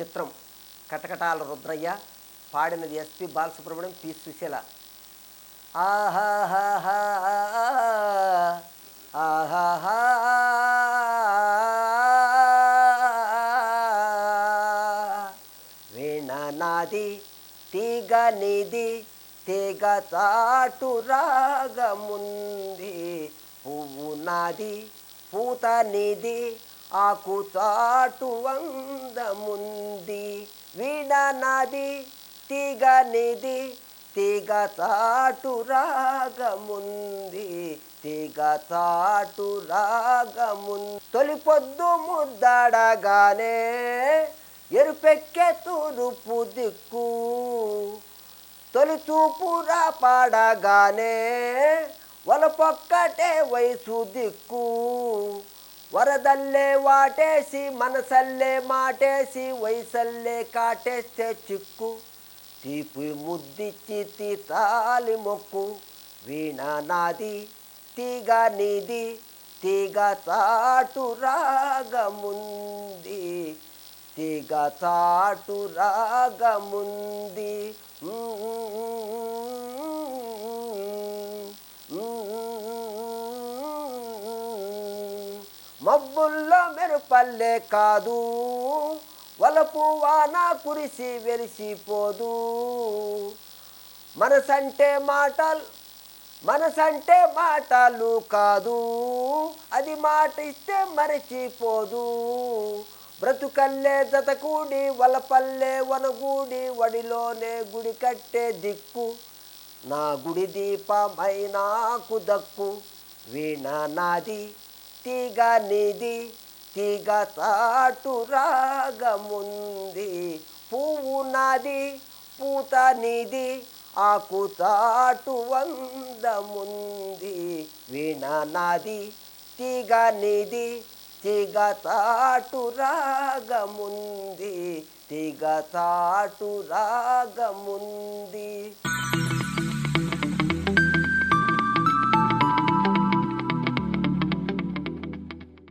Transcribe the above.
చిత్రం. కటకటాల రుద్రయ్య పాడినది SP Balasubrahmanyam P Susheela. వీణనాది ఆహాహా నాది తీగ నిది తీగ చాటు రాగముంది. పువ్వు నాది పూత నిధి ఆకు చాటు వందముంది. వీణ నాది తీగ నిది తీగ చాటు రాగముంది. తీగ చాటు రాగముంది. తొలి పొద్దు ముద్దడగానే ఎరుపెక్కే తూరుపు దిక్కు. తొలి చూపురా పాడగానే వలపొక్కటే వయసు దిక్కు. వరదల్లే వాటేసి మనసల్లే మాటేసి వయసల్లే కాటేస్తే చిక్కు. తీపి ముద్దిచ్చి తీతాలి మొక్కు. వీణ నాది తీగ నీది తీగ చాటు రాగముంది. తీగ చాటు రాగముంది. మబ్బుల్లో మెరుపల్లే కాదు. వలపు వాన కురిసి వెలిసిపోదు. మనసంటే మాటలు మనసంటే మాటలు కాదు. అది మాట ఇస్తే మరచిపోదు. బ్రతుకల్లే జతకూడి వలపల్లే వనగూడి వడిలోనే గుడి కట్టే దిక్కు. నా గుడి దీపమై నాకు దక్కు వీణ నాది తీగ నిధి తీగ తాటు రాగముంది. పువ్వు నాది పూత నీది ఆకు తాటు వందముంది. వీణ నాది తీగ నీది తీగ చాటు రాగముంది. తీగ తాటు రాగముంది.